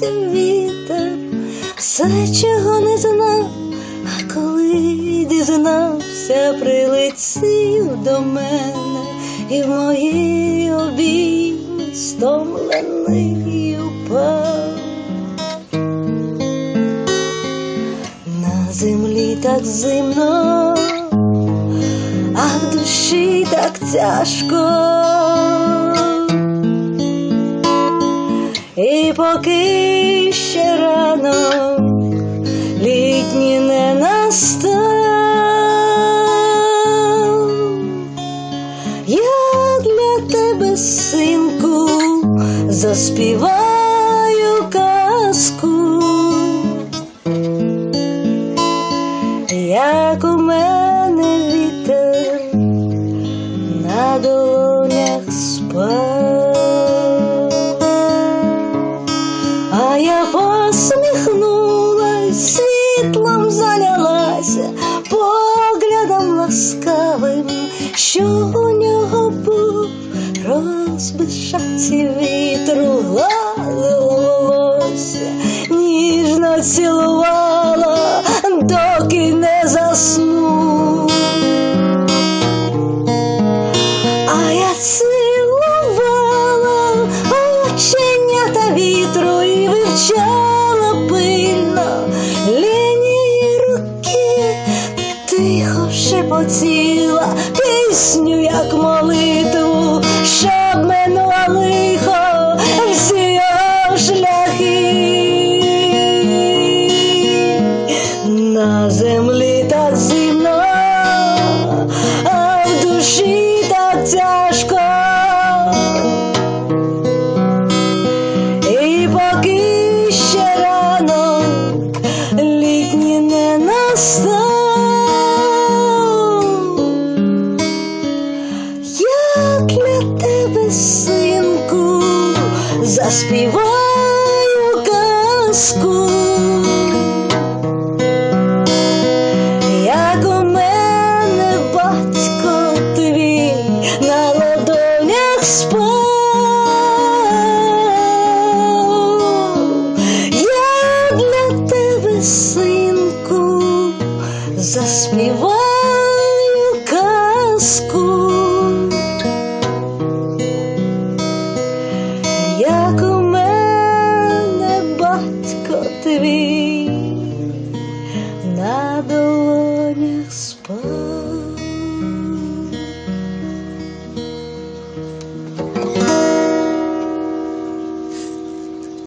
піднявся вітер, все, чого не знав, а коли дізнався, прилетів до мене і в мої обійми стомлений упав. На землі так зимно, а в душі так тяжко. Поки ще рано літній не настав, я для тебе, синку, заспіваю казку, як у мене вітер на долонях спав. Що у нього був. Розбишаці вітру гладило ніжно цілувала, доки не заснув. А я цілувала оченята вітру і вивчала пильно лінії руки, тихо шепотіла пісню, як молитву, щоб минуло лихо всі його шляхи. На землі так зимно, а в душі так тяжко. І поки ще рано літній не настав, тебе, синку, заспіваю казку. Як у мене батько твій на ладонях спав, синку, заспіваю казку. на долонях спал.